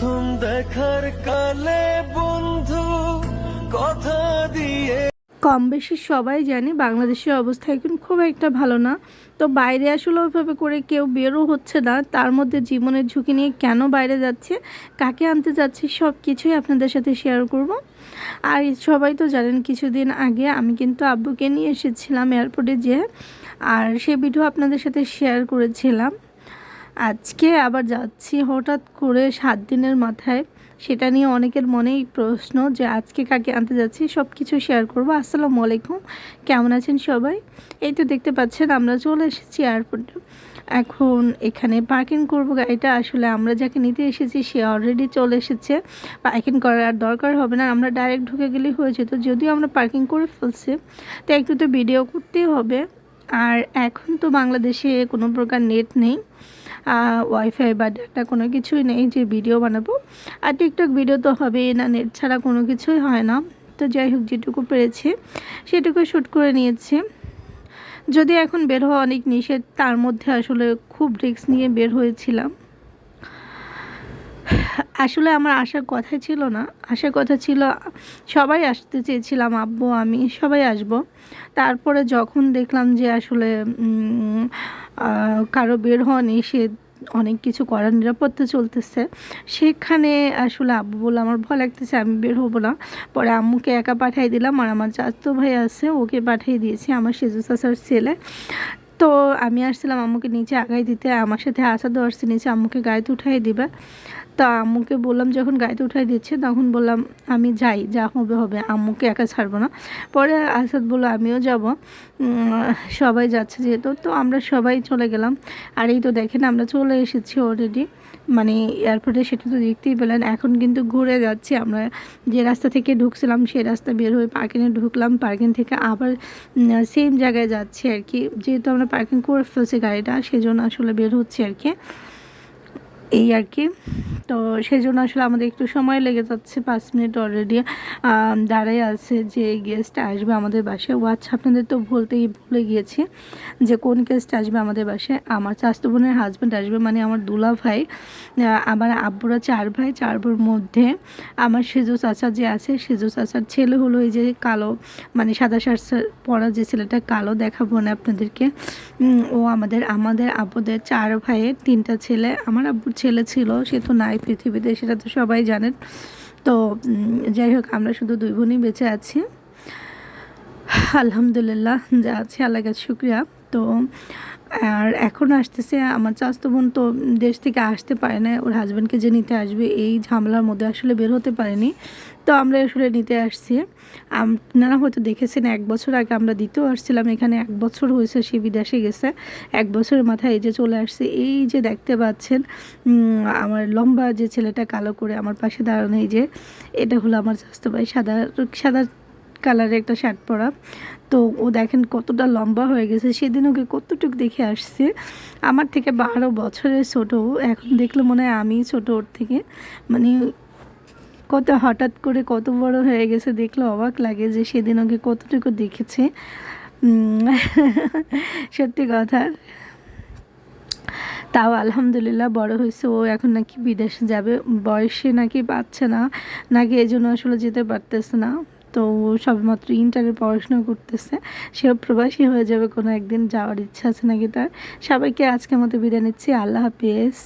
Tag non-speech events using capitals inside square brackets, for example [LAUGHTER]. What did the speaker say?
প্রথম দেখার কালে বন্ধু কথা দিয়ে কম বেশি সবাই জানি বাংলাদেশের অবস্থা এখন খুব একটা ভালো না। তো বাইরে আসলে ওইভাবে করে কেউ বেরো হচ্ছে না। তার মধ্যে জীবনের ঝুঁকি নিয়ে কেন বাইরে যাচ্ছে, কাকে আনতে যাচ্ছে সব কিছুই আপনাদের সাথে শেয়ার করব। আর সবাই তো জানেন কিছুদিন আগে আমি কিন্তু আব্বুকে নিয়ে এসেছিলাম এয়ারপোর্টে যেয়ে, আর সে ভিডিও আপনাদের সাথে শেয়ার করেছিলাম। আজকে আবার যাচ্ছি হঠাৎ করে সাত দিনের মাথায়। সেটা নিয়ে অনেকের মনেই প্রশ্ন যে আজকে কাকে আনতে যাচ্ছি সব কিছু শেয়ার করব। আসসালামু আলাইকুম। কেমন আছেন সবাই? এই তো দেখতে পাচ্ছেন, আমরা চলে এসেছি এয়ারপোর্টে এখন এখানে পার্কিং করব গাড়িটা। আসলে আমরা যাকে নিতে এসেছি, সে অলরেডি চলে এসেছে। পার্কিং করার আর দরকার হবে না। আমরা ডাইরেক্ট ঢুকে গেলেই হয়ে যেত। যদিও আমরা পার্কিং করে ফেলছি, তো একটু তো ভিডিও করতেই হবে। আর এখন তো বাংলাদেশে কোনো প্রকার নেট নেই। ওয়াইফাই বা ডাটা কোনো কিছুই নেই যে ভিডিও বানাবো। আর টিকটক ভিডিও তো হবে না নেট ছাড়া কোনো কিছুই হয় না। তো যাই হোক, যেটুকু পেরেছি, সেটুকু শ্যুট করে নিয়েছি। যদি এখন বের হওয়া অনেক নিষেধ, তার মধ্যে আসলে খুব রিস্ক নিয়ে বের হয়েছিলাম। আসলে আমার আসার কথা ছিল না। আসার কথা ছিল, সবাই আসতে চেয়েছিলাম, আব্বু, আমি, সবাই আসব। তারপরে যখন দেখলাম যে আসলে কারও বের হওয়া নিষেধ, অনেক কিছু করার নিরাপত্তা চলতেছে, সেখানে আসলে আব্বু বলল, আমার ভয় লাগতেছে, আমি বের হব না। পরে আম্মুকে একা পাঠিয়ে দিলাম, আর আমার চাচতো ভাই আছে, ওকে পাঠিয়ে দিয়েছি, আমার সেজু চাচার ছেলে। তো আমি আসছিলাম আম্মুকে নিচে আগাই দিতে, আমার সাথে আসাদও আসছে, নিচে আম্মুকে গাড়িতে উঠাই দিবে। তো আম্মুকে বললাম, যখন গাড়িতে উঠাই দিচ্ছে, তখন বললাম, আমি যাই, যা হবে হবে, আম্মুকে একা ছাড়বো না। পরে আসাদ বলল, আমিও যাব। সবাই যাচ্ছে যেহেতু, তো আমরা সবাই চলে গেলাম। আর এই তো দেখেন, আমরা চলে এসেছি অলরেডি মানে এয়ারপোর্টে সেটা তো দেখতেই পেলেন, এখন কিন্তু ঘুরে যাচ্ছি আমরা। যে রাস্তা থেকে ঢুকছিলাম সেই রাস্তা বের হয়ে পার্কিংয়ে ঢুকলাম। পার্কিং থেকে আবার সেম জায়গায় যাচ্ছি আর কি। যেহেতু আমরা পার্কিং করে ফেলছি গাড়িটা, সেজন্য আসলে বের হচ্ছে আর কি। এই আর কি। তো সেই জন্য আসলে আমাদের একটু সময় লেগে যাচ্ছে, পাঁচ মিনিট অলরেডি দাঁড়াই আছে যে গেস্ট আসবে আমাদের বাসায়। ও আচ্ছা আপনাদের তো বলতেই ভুলে গিয়েছি যে কোন গেস্ট আসবে আমাদের বাসায়। আমার চাস্তো বোনের হাজব্যান্ড আসবে মানে আমার দুলা ভাই আমার আব্বুরা চার ভাই, চার বোর মধ্যে। আমার সেজু চাচা যে আছে, সেজু চাচার ছেলে হলো এই যে কালো মানে সাদা শার্ট পরা যে ছেলেটা, কালো দেখাবো না আপনাদেরকে। ও আমাদের আমাদের আব্বুদের চার ভাইয়ের তিনটা ছেলে, আমার আব্বুর ছেলে ছিল, সে তো নাই পৃথিবীতে, সেটা তো সবাই জানেন। তো যাই হোক, আমরা শুধু দুই বোনই বেঁচে আছি। আলহামদুলিল্লাহ, যা আছে আল্লাহ শুক্রিয়া। তো, আর এখন আসতেছে, আমার চাস্তো বোন তো দেশ থেকে আসতে পারে না ওর হাজব্যান্ডকে যে নিতে আসবে, এই ঝামেলার মধ্যে আসলে বের হতে পারেনি। তো আমরা আসলে নিতে আসছি। আপনারা হয়তো দেখেছেন, এক বছর আগে আমরা দিতেও আসছিলাম, এখানে এক বছর হয়েছে, সে বিদেশে গেছে। এক বছরের মাথায় এই যে চলে আসছে, এই যে দেখতে পাচ্ছেন আমার লম্বা যে ছেলেটা কালো করে আমার পাশে দাঁড়ানো, এই যে, এটা হলো আমার স্বাস্থ্য ভাই, সাদা সাদা কালারের একটা শার্ট পরা। তো ও দেখেন কতটা লম্বা হয়ে গেছে, সেদিন ওকে কতটুকু দেখে আসছে। আমার থেকে বারো বছরের ছোট এখন দেখলে মনে হয় আমি ছোট ওর থেকে। মানে কত হঠাৎ করে কত বড় হয়ে গেছে, দেখলে অবাক লাগে যে সেদিন ওকে কতটুকু দেখেছে। [LAUGHS] সত্যি কথা। তাও আলহামদুলিল্লাহ বড় হয়েছে, ও এখন নাকি বিদেশে যাবে, বয়সে নাকি পাচ্ছে না, নাকি এই জন্য আসলে যেতে পারতেছে না। তো ও সবেমাত্র ইন্টারে পড়াশোনা করতেছে। সেও প্রবাসী হয়ে যাবে কোনো একদিন, যাওয়ার ইচ্ছা আছে নাকি তার? সবাইকে আজকের মতো বিদায় নিচ্ছি, আল্লাহ হাফিজ।